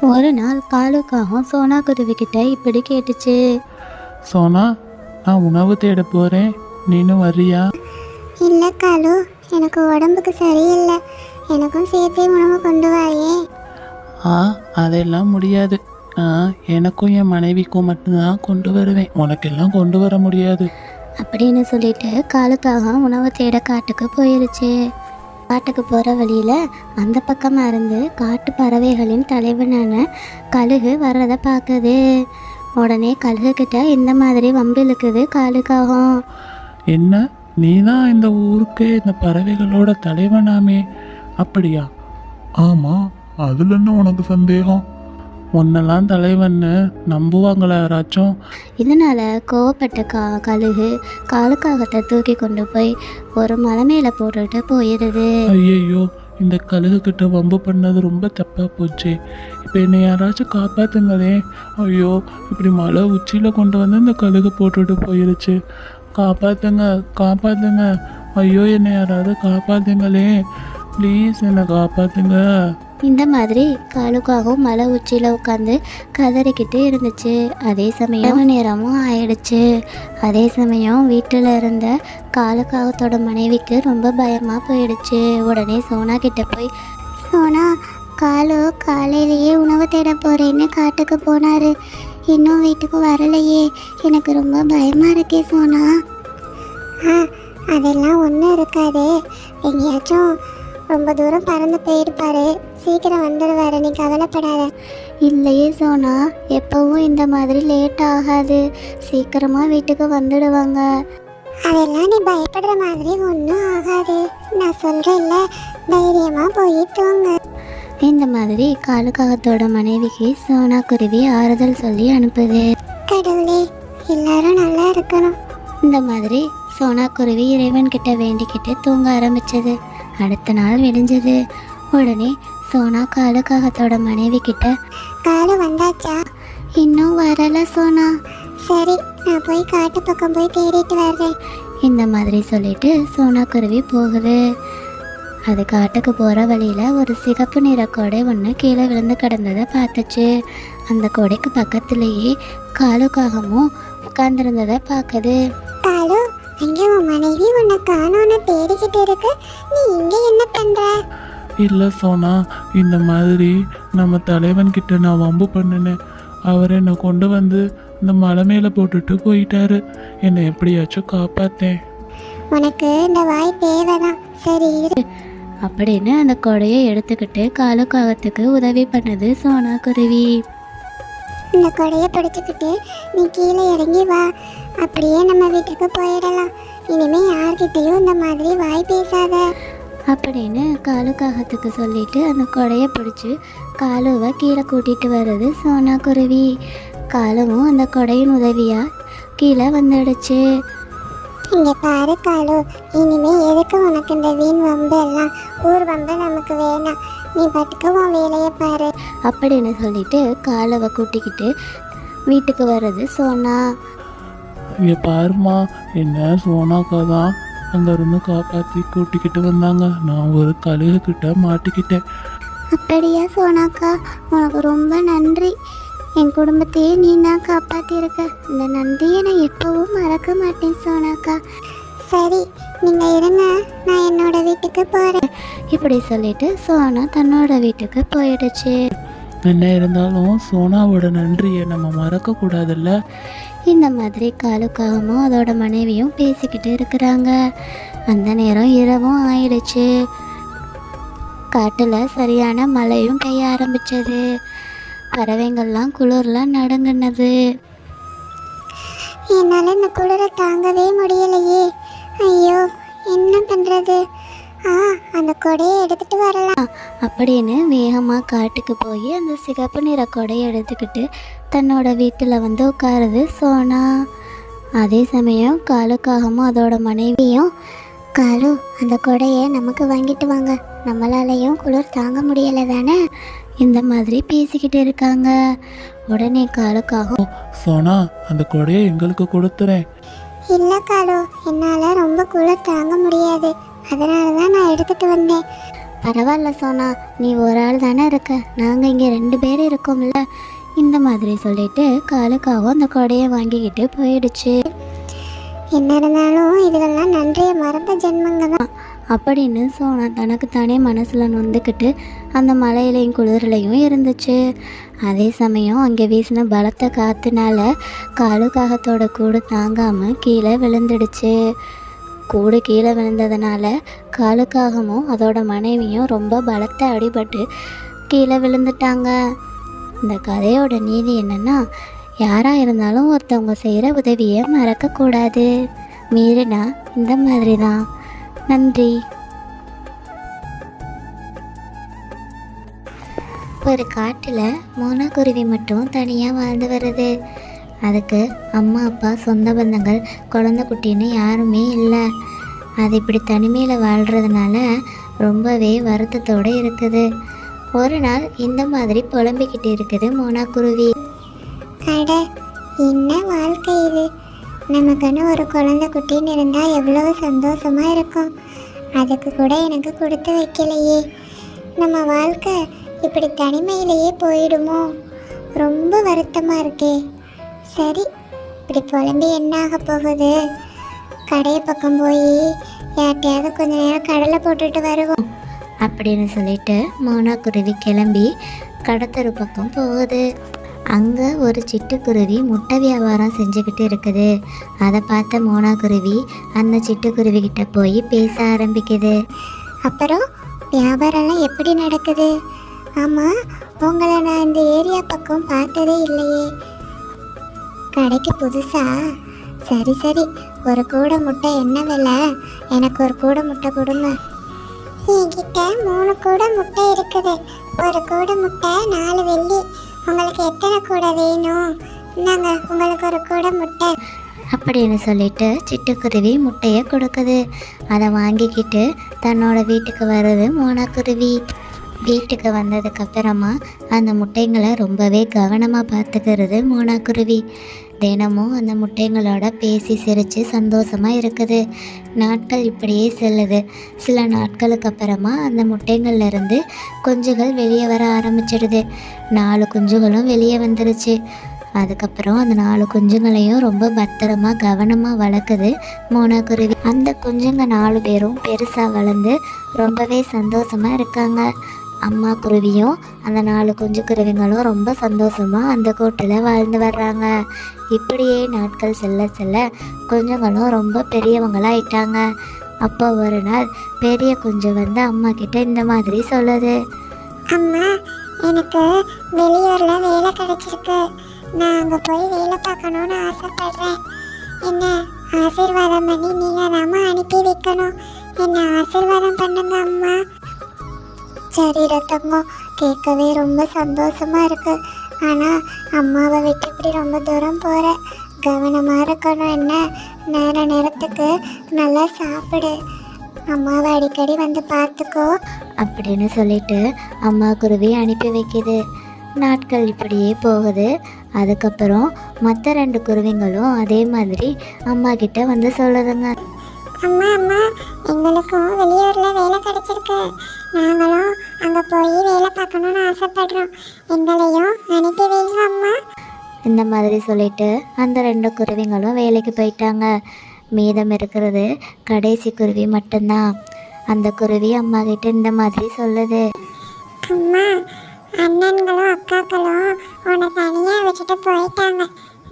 ஒரு நாள் காலுக்காகவும் சோனா குருவி கிட்ட இப்படி கேட்டுச்சு. சோனா நான் உணவு தேட போகிறேன் நீனும் வர்றியா? இல்லை காலு எனக்கு உடம்புக்கு சரியில்லை. எனக்கும் சேர்த்தே உணவு கொண்டு வாயே. ஆ அதெல்லாம் முடியாது. நான் எனக்கும் என் மனைவிக்கும் மட்டும்தான் கொண்டு வருவேன். உனக்கெல்லாம் கொண்டு வர முடியாது. அப்படின்னு சொல்லிட்டு காலுக்காக உணவு தேட காட்டுக்கு போயிருச்சு. காட்டுக்கு போகிற வழியில் அந்த பக்கமாக இருந்து காட்டு பறவைகளின் தலைவனான கழுகு வர்றதை பார்க்குது. உடனே கழுகு கிட்ட இந்த மாதிரி வம்பு இழுக்குது காலுக்காகும். என்ன? நீ தான் இந்த ஊருக்கு இந்த பறவைகளோட தலைவனாமே? அப்படியா? ஆமாம் அதுல என்ன உனக்கு சந்தேகம். உன்னெல்லாம் தலைவன்னு நம்புவாங்களா யாராச்சும். இதனால் கோவப்பட்ட கா கழுகு காலுக்காகத்தை தூக்கி கொண்டு போய் ஒரு மலை மேலே போட்டுட்டு போயிடுது. ஐயையோ இந்த கழுகு கிட்ட வம்பு பண்ணது ரொம்ப தப்பா போச்சு. இப்போ என்னை யாராச்சும் காப்பாத்துங்களே. ஐயோ இப்படி மலை உச்சியில் கொண்டு வந்து இந்த கழுகு போட்டுட்டு போயிருச்சு. காப்பாத்துங்க காப்பாத்துங்க. ஐயோ என்னை யாராவது காப்பாத்துங்களே. ப்ளீஸ் என்னை காப்பாத்துங்க. இந்த மாதிரி காலுக்காகவும் மலை உச்சியில் உட்காந்து கதறிக்கிட்டு இருந்துச்சு. அதே சமயம் நேரமும் ஆயிடுச்சு. அதே சமயம் வீட்டில் இருந்த காலுக்காகத்தோட மனைவிக்கு ரொம்ப பயமாக போயிடுச்சு. உடனே சோனா கிட்ட போய் சோனா காலு காலையிலேயே உணவு தேட போகிறேன்னு காட்டுக்கு போனார். இன்னும் வீட்டுக்கு வரலையே. எனக்கு ரொம்ப பயமாக இருக்கே சோனா. ஆ அதெல்லாம் ஒன்றும் இருக்காது. எங்கேயாச்சும் ரொம்ப தூரம் பறந்து போயிருப்பாரு. சீக்கிரம் வந்துடுவாரு நீ கவலைப்படாத. இல்லையே சோனா எப்பவும் இந்த மாதிரி லேட் ஆகாது. சீக்கிரமாக வீட்டுக்கு வந்துடுவாங்க. அதெல்லாம் நீ பயப்படுற மாதிரி ஒன்றும் ஆகாது. நான் சொல்கிறேன்ல தைரியமாக போய் தூங்கு. இந்த மாதிரி காலுக்காகத்தோட மனைவிக்கு சோனா குருவி ஆறுதல் சொல்லி அனுப்புது. கடவுளே எல்லாரும் நல்லா இருக்கணும். இந்த மாதிரி சோனா குருவி இறைவன் கிட்ட வேண்டிக்கிட்டு தூங்க ஆரம்பிச்சது. அடுத்த நாள் விடிஞ்சது. உடனே சோனா காலுக்காகத்தோட மனைவி கிட்ட காலு வந்தாச்சா? இன்னும் வரல சோனா. சரி நான் போய் காட்டு பக்கம் போய் தேடிட்டு வர்றேன். இந்த மாதிரி சொல்லிட்டு சோனா குருவி போகுது. அது காட்டுக்கு போகிற வழியில் ஒரு சிகப்பு நிற கொடை ஒன்று கீழே விழுந்து கிடந்ததை பார்த்துச்சு. அந்த கொடைக்கு பக்கத்துலேயே காலுக்காகமும் உட்கார்ந்துருந்ததை பார்க்குது. காலு அங்கே உன் மனைவி உன்னை காணோன்னு தேடிக்கிட்டு இருக்கு. நீ இங்கே என்ன பண்ற? இல்லை சோனா இந்த மாதிரி நம்ம தலைவன் கிட்ட நான் வம்பு பண்ணினேன். அவர் என்னை கொண்டு வந்து இந்த மலை மேலே போட்டுட்டு போயிட்டாரு. என்னை எப்படியாச்சும் காப்பாத்தேன். உனக்கு இந்த வாய் தேவைதான். சரி அப்படின்னு அந்த கொடையை எடுத்துக்கிட்டு காலுக்காகத்துக்கு உதவி பண்ணுது சோனா குருவி. இந்த கொடையை பிடிச்சிக்கிட்டு நீ கீழே இறங்கி வா. அப்படியே நம்ம வீட்டுக்கு போயிடலாம். இனிமே யார்கிட்டயும் இந்த மாதிரி வாய் பேசாத. அப்படின்னு காலுக்காகத்துக்கு சொல்லிட்டு அந்த கொடையை பிடிச்சி காலுவை கீழே கூட்டிட்டு வருது சோனா குருவி. காலுவும் அந்த கொடையின் உதவியா கீழே வந்துடுச்சு. இங்க பாரு காலு இனிமே எதுக்கு உனக்கு இந்த வீண் வம்பு எல்லாம்? ஊர் வம்பு நமக்கு வேணாம். நீ பாட்டுக்கு உன் வேலையை பாரு. அப்படின்னு சொல்லிட்டு காலுவை கூட்டிக்கிட்டு வீட்டுக்கு வர்றது சோனா. இங்கே பாருமா என்ன சோனாக்கா தான்? அங்கேருந்து காப்பாற்றி கூட்டிக்கிட்டு வந்தாங்க. நான் ஒரு கழுகு கிட்ட மாட்டிக்கிட்டேன். அப்படியா சோனாக்கா? உனக்கு ரொம்ப நன்றி. என் குடும்பத்தையே நீ தான் காப்பாத்திருக்க. இந்த நன்றியை நான் எப்பவும் மறக்க மாட்டேன் சோனாக்கா. சரி நீங்க இருங்க. நான் என்னோட வீட்டுக்கு போறேன். இப்படி சொல்லிட்டு சோனா தன்னோட வீட்டுக்கு போயிடுச்சு. என்ன இருந்தாலும் சோனாவோட நன்றியை நம்ம மறக்கக்கூடாதுல்ல? இந்த மாதிரி காலுக்காகவும் அதோட மனைவியும் பேசிக்கிட்டு இருக்கிறாங்க. அந்த நேரம் இரவும் ஆயிடுச்சு. காட்டில் சரியான மழையும் பெய்ய ஆரம்பிச்சது. பறவைங்கள்லாம் குளிர்லாம் நடுங்கினது. என்னால இந்த குளிரை தாங்கவே முடியலையே. ஐயோ என்ன பண்றது? ஆ அந்த கொடையை எடுத்துட்டு வரலாம். அப்படின்னு வேகமாக காட்டுக்கு போய் அந்த சிகப்பு நிற கொடையை எடுத்துக்கிட்டு தன்னோட வீட்டில் வந்து உட்காருது சோனா. அதே சமயம் காலுக்காகவும் அதோட மனைவியும் காலு அந்த கொடையை நமக்கு வாங்கிட்டு வாங்க. நம்மளாலையும் குளிர் தாங்க முடியல தானே? இந்த மாதிரி பேசிக்கிட்டு இருக்காங்க. உடனே காலுக்காகவும் சோனா அந்த கொடையை எங்களுக்கு கொடுத்துறேன். இல்லை காலு. என்னால் ரொம்ப குளிர் தாங்க முடியாது. அதனால தான் நான் எடுத்துட்டு வந்தேன். பரவாயில்ல சோனா நீ ஒரு ஆள் தானே இருக்க. நாங்கள் இங்கே ரெண்டு பேர் இருக்கோம்ல. இந்த மாதிரி சொல்லிட்டு காலுக்காகவும் அந்த கொடையை வாங்கிக்கிட்டு போயிடுச்சு. என்ன இருந்தாலும் இதுகள்லாம் நன்றியை மறந்த ஜென்மங்க தான் அப்படின்னு சோனா தனக்கு தானே மனசில் நொந்துக்கிட்டு அந்த மலையிலையும் குளிர்லையும் இருந்துச்சு. அதே சமயம் அங்கே வீசின பலத்த காற்றுனால காலுக்காகத்தோட கூடு தாங்காமல் கீழே விழுந்துடுச்சு. கூடு கீழே விழுந்ததுனால காலுக்காகமும் அதோட மனைவியும் ரொம்ப பலத்த அடிபட்டு கீழே விழுந்துட்டாங்க. இந்த கதையோட நீதி என்னென்னா யாராக இருந்தாலும் ஒருத்தவங்க செய்கிற உதவியை மறக்கக்கூடாது மீறினா இந்த மாதிரி தான் நன்றி. ஒரு காட்டில் மோனாக்குருவி மட்டும் தனியாக வாழ்ந்து வருது. அதுக்கு அம்மா அப்பா சொந்த பந்தங்கள் குழந்த குட்டின்னு யாருமே இல்லை. அது இப்படி தனிமையில் வாழ்கிறதுனால ரொம்பவே வருத்தத்தோடு இருக்குது. ஒரு நாள் இந்த மாதிரி புலம்பிக்கிட்டு இருக்குது மோனாக்குருவி அட என்ன வாழ்க்கை இது? நமக்குன்னு ஒரு குழந்தை குட்டின்னு இருந்தால் எவ்வளவு சந்தோஷமா இருக்கும். அதுக்கு கூட எனக்கு கொடுத்து வைக்கலையே. நம்ம வாழ்க்கை இப்படி தனிமையிலேயே போயிடுமோ? ரொம்ப வருத்தமாக இருக்கே. சரி இப்படி புலம்பி என்ன ஆக போகுது? கடையை பக்கம் போய் யார்கிட்டயாவது கொஞ்ச நேரம் கடலை போட்டுட்டு வருவோம் அப்படின்னு சொல்லிட்டு மோனாக்குருவி கிளம்பி கடத்தரு பக்கம் போகுது. அங்கே ஒரு சிட்டுக்குருவி முட்டை வியாபாரம் செஞ்சுக்கிட்டு இருக்குது. அதை பார்த்த மோனாக்குருவி அந்த சிட்டுக்குருவி கிட்ட போய் பேச ஆரம்பிக்குது. அப்புறம் வியாபாரம்லாம் எப்படி நடக்குது? ஆமாம் உங்களை நான் இந்த ஏரியா பக்கம் பார்த்ததே இல்லையே. கடைக்கு புதுசா? சரி சரி. ஒரு கூடை முட்டை என்ன விலை? எனக்கு ஒரு கூடை முட்டை கொடுங்க என்கிட்ட மூணு கூடை முட்டை இருக்குது. ஒரு கூடை முட்டை நாலு வெள்ளி. உங்களுக்கு எத்தனை கூடை வேணும்? இந்தாங்க உங்களுக்கு ஒரு கூடை முட்டை. அப்படின்னு சொல்லிட்டு சிட்டுக்குருவி முட்டையை கொடுக்குது. அதை வாங்கிக்கிட்டு தன்னோட வீட்டுக்கு வருது மோனாக்குருவி. வீட்டுக்கு வந்ததுக்கு அப்புறமா அந்த முட்டைங்களை ரொம்பவே கவனமாக பார்த்துக்கிறது மோனாக்குருவி. தினமும் அந்த முட்டைங்களோட பேசி சிரித்து சந்தோஷமாக இருக்குது. நாட்கள் இப்படியே செல்லுது. சில நாட்களுக்கு அப்புறமா அந்த முட்டைங்கள்லேருந்து குஞ்சுகள் வெளியே வர ஆரம்பிச்சிடுது. நாலு குஞ்சுகளும் வெளியே வந்துருச்சு. அதுக்கப்புறம் அந்த நாலு குஞ்சுங்களையும் ரொம்ப பத்திரமா கவனமாக வளர்க்குது மோனாக்குருவி அந்த குஞ்சுங்க நாலு பேரும் பெருசாக வளர்ந்து ரொம்பவே சந்தோஷமாக இருக்காங்க. அம்மா குருவியும் அந்த நாலு குஞ்சு குருவிங்களும் ரொம்ப சந்தோஷமாக அந்த கூட்டில் வாழ்ந்து வர்றாங்க. இப்படியே நாட்கள் செல்ல செல்ல குஞ்சுங்களும் ரொம்ப பெரியவங்களாயிட்டாங்க. அப்போ ஒரு நாள் பெரிய குஞ்சு வந்து அம்மா கிட்ட இந்த மாதிரி சொல்லுது. அம்மா எனக்கு வெளியூரில் வேலை கிடைச்சிருக்கு. நான் அங்கே போய் வேலை பார்க்கணும்னு ஆசைப்படுறேன். என்ன ஆசீர்வாதம் பண்ணி நீங்கள் தாம்மா அனுப்பி வைக்கணும். என்ன ஆசீர்வாதம் பண்ணுங்க அம்மா. சரி ரத்தங்கம் கேட்கவே ரொம்ப சந்தோஷமா இருக்கு ஆனால் அம்மாவை விட்டு இப்படி ரொம்ப தூரம் போகிறேன் கவனமாக இருக்கணும் என்ன நேர நேரத்துக்கு நல்லா சாப்பிடு அம்மாவை அடிக்கடி வந்து பார்த்துக்கோ அப்படின்னு சொல்லிட்டு அம்மா குருவி அனுப்பி வைக்குது நாட்கள் இப்படியே போகுது அதுக்கப்புறம் மற்ற ரெண்டு குருவிங்களும் அதே மாதிரி அம்மா கிட்ட வந்து சொல்லுதுங்க அம்மா அம்மா எங்களுக்கும் வெளியூரில் வேலை கிடைச்சிருக்கு நாங்களும் அங்கே போய் வேலை பார்க்கணும்னு ஆசைப்படுறோம். எங்களையும் அனுப்பி வைங்க அம்மா. இந்த மாதிரி சொல்லிட்டு அந்த ரெண்டு குருவிங்களும் வேலைக்கு போயிட்டாங்க. மீதம் இருக்கிறது கடைசி குருவி மட்டும்தான். அந்த குருவி அம்மா கிட்ட இந்த மாதிரி சொல்லுது. அம்மா அண்ணன்களும் அக்காக்களும் உன்னை தனியாக விட்டுட்டு போயிட்டாங்க.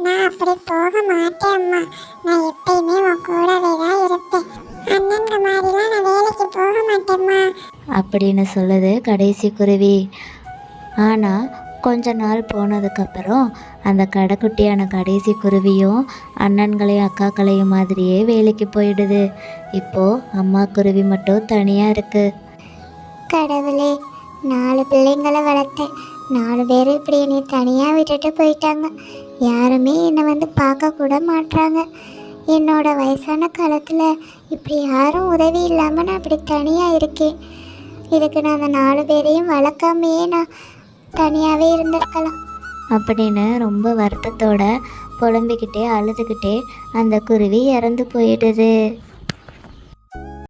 நான் அப்படி போக மாட்டேன் அம்மா. நான் எப்பயுமே உன் கூடவே தான் இருப்பேன். அண்ணன்க மாதிரிலாம் நான் வேலைக்கு போக மாட்டேம்மா. அப்படின்னு சொல்லுது கடைசி குருவி. ஆனால் கொஞ்ச நாள் போனதுக்கப்புறம் அந்த கடைக்குட்டியான கடைசி குருவியும் அண்ணன்களையும் அக்காக்களையும் மாதிரியே வேலைக்கு போயிடுது. இப்போது அம்மா குருவி மட்டும் தனியாக இருக்குது கடவுளே நாலு பிள்ளைங்களை வளர்த்தேன். நாலு பேர் இப்படி என்னை தனியாக விட்டுட்டு போயிட்டாங்க. யாருமே என்னை வந்து பார்க்க கூட மாட்றாங்க. என்னோட வயசான காலத்தில் இப்படி யாரும் உதவி இல்லாமல் நான் இப்படி தனியாக இருக்கேன். இதுக்கு நான் அந்த நாலு பேரையும் வளர்க்காமையே நான் தனியாகவே இருந்திருக்கலாம். அப்படின்னு ரொம்ப வருத்தத்தோட புலம்பிக்கிட்டே அழுதுகிட்டே அந்த குருவி இறந்து போயிடுது.